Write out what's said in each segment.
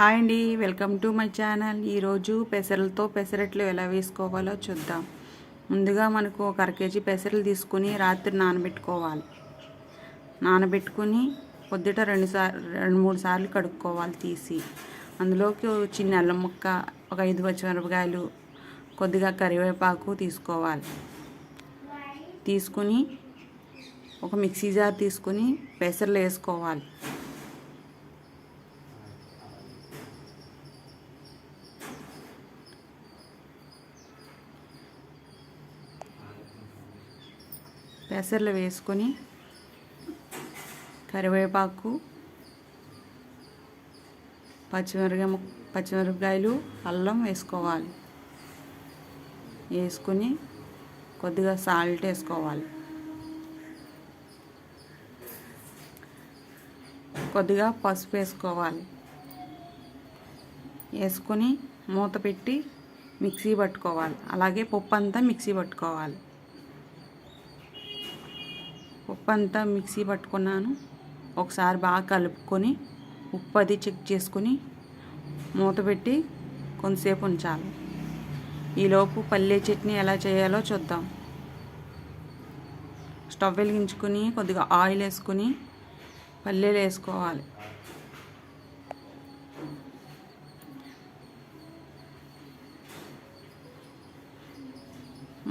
Hi అండి welcome to my channel. ఈరోజు పెసరలతో పెసరట్లు ఎలా వేసుకోవాలో చూద్దాం. ముందుగా మనకు ఒక అర కేజీ పెసరలు తీసుకుని రాత్రి నానబెట్టుకోవాలి. నానబెట్టుకుని పొద్దుట రెండు సార్లు రెండు మూడు సార్లు కడుక్కోవాలి తీసి. అందులోకి చిన్న అల్లం ముక్క ఒక ఐదు పచ్చిమిరపకాయలు కొద్దిగా కరివేపాకు తీసుకోవాలి. తీసుకుని ఒక మిక్సీ జార్ తీసుకుని పెసరలు వేసుకోవాలి. పెసర్లు వేసుకొని కరివేపాకు పచ్చిమిరపకాయ పచ్చిమిరపకాయలు అల్లం వేసుకోవాలి. వేసుకుని కొద్దిగా సాల్ట్ వేసుకోవాలి. కొద్దిగా పసుపు వేసుకోవాలి. వేసుకొని మూత పెట్టి మిక్సీ పట్టుకోవాలి. అలాగే పప్పు అంతా మిక్సీ పట్టుకోవాలి. ఉప్పు అంతా మిక్సీ పట్టుకున్నాను. ఒకసారి బాగా కలుపుకొని ఉప్పు అది చెక్ చేసుకుని మూత పెట్టి కొంతసేపు ఉంచాలి. ఈలోపు పల్లె చట్నీ ఎలా చేయాలో చూద్దాం. స్టవ్ వెలిగించుకుని కొద్దిగా ఆయిల్ వేసుకుని పల్లీలు వేసుకోవాలి.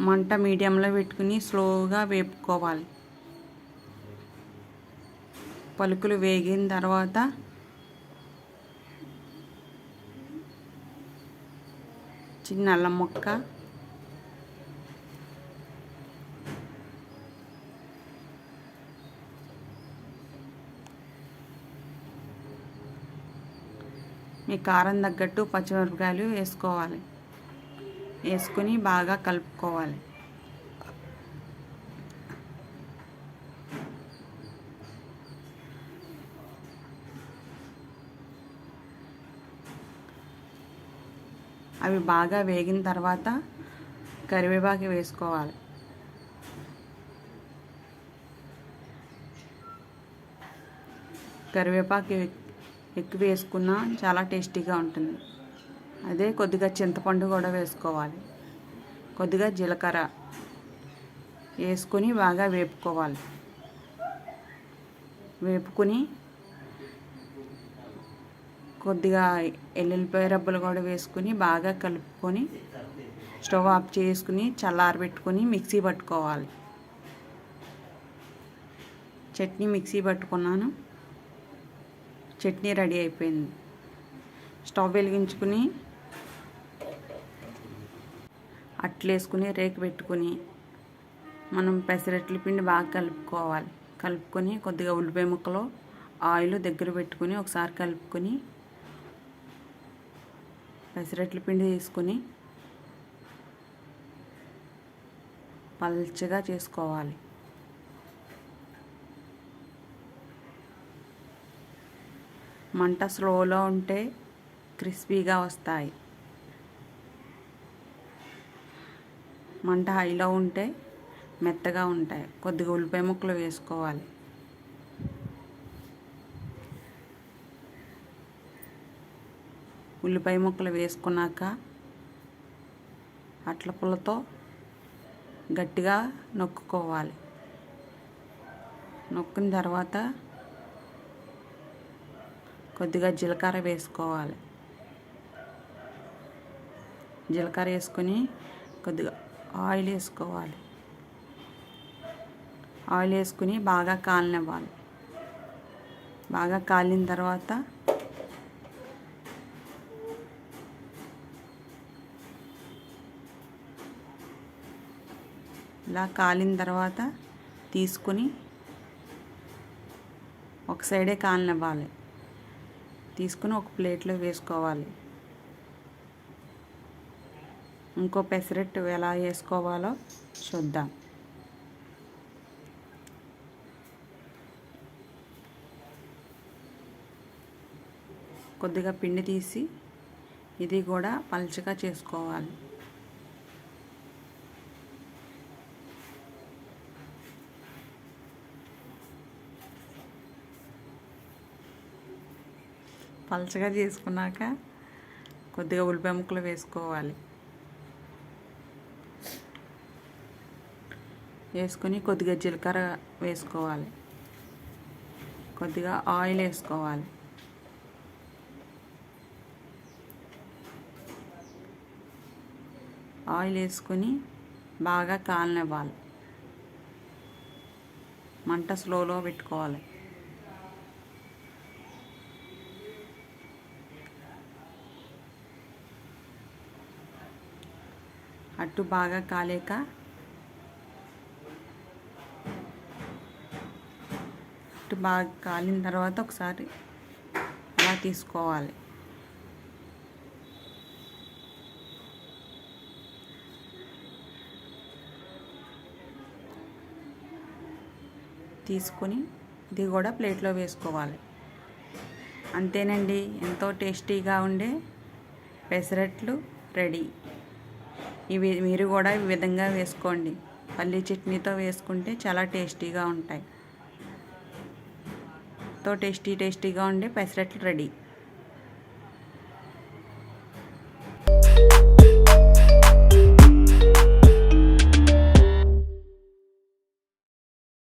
మంట మీడియంలో పెట్టుకుని స్లోగా వేపుకోవాలి. పలుకులు వేగిన తర్వాత చిన్న అల్లం ముక్క. మీ కారం తగ్గట్టు పచ్చిమిరపకాయలు వేసుకోవాలి. వేసుకుని బాగా కలుపుకోవాలి. అవి బాగా వేగిన తర్వాత కరివేపాకు వేసుకోవాలి. కరివేపాకు ఎక్- ఎక్కువ వేసుకున్నా చాలా టేస్టీగా ఉంటుంది. అదే కొద్దిగా చింతపండు కూడా వేసుకోవాలి. కొద్దిగా జీలకర్ర వేసుకొని బాగా వేపుకోవాలి. వేపుకుని కొద్దిగా ఎల్లుల్లిపాయ రబ్బలు కూడా వేసుకుని బాగా కలుపుకొని స్టవ్ ఆఫ్ చేసుకుని చల్లారబెట్టుకొని మిక్సీ పట్టుకోవాలి. చట్నీ మిక్సీ పట్టుకున్నాను. చట్నీ రెడీ అయిపోయింది. స్టవ్ వెలిగించుకుని అట్లేసుకుని రేకు పెట్టుకుని మనం పెసరట్ల పిండి బాగా కలుపుకోవాలి. కలుపుకొని కొద్దిగా ఉల్లిపాయ ముక్కలు ఆయిల్ దగ్గర పెట్టుకుని ఒకసారి కలుపుకొని పెసరట్ల పిండి తీసుకుని పల్చగా చేసుకోవాలి. మంట స్లోలో ఉంటే క్రిస్పీగా వస్తాయి. మంట హైలో ఉంటే మెత్తగా ఉంటాయి. కొద్దిగా ఉల్లిపాయ ముక్కలు వేసుకోవాలి. ఉల్లిపాయ ముక్కలు వేసుకున్నాక అట్ల పుల్లతో గట్టిగా నొక్కుకోవాలి. నొక్కిన తర్వాత కొద్దిగా జీలకర్ర వేసుకోవాలి. జీలకర్ర వేసుకొని కొద్దిగా ఆయిల్ వేసుకోవాలి. ఆయిల్ వేసుకుని బాగా కాలనివ్వాలి. బాగా కాలిన తర్వాత ఇలా కాలిన తర్వాత తీసుకుని ఒక సైడే కాలనివ్వాలి. తీసుకుని ఒక ప్లేట్లో వేసుకోవాలి. ఇంకో పెసరట్టు ఎలా వేసుకోవాలో చూద్దాం. కొద్దిగా పిండి తీసి ఇది కూడా పల్చగా చేసుకోవాలి. పలచగా చేసుకున్నాక కొద్దిగా ఉల్లిపాయ ముక్కలు వేసుకోవాలి. వేసుకొని కొద్దిగా జీలకర్ర వేసుకోవాలి. కొద్దిగా ఆయిల్ వేసుకోవాలి. ఆయిల్ వేసుకొని బాగా కాలనివ్వాలి. మంట స్లోలో పెట్టుకోవాలి. అట్టు బాగా కాలేక అట్టు బాగా కాలిన తర్వాత ఒకసారి అలా తీసుకోవాలి. తీసుకొని ఇది కూడా ప్లేట్లో వేసుకోవాలి. అంతేనండి ఎంతో టేస్టీగా ఉండే పెసరట్లు రెడీ. ఇవి మీరు కూడా ఈ విధంగా వేసుకోండి. పల్లీ చట్నీతో వేసుకుంటే చాలా టేస్టీగా ఉంటాయి. తో టేస్టీ టేస్టీగా ఉండే పెసరట్లు రెడీ.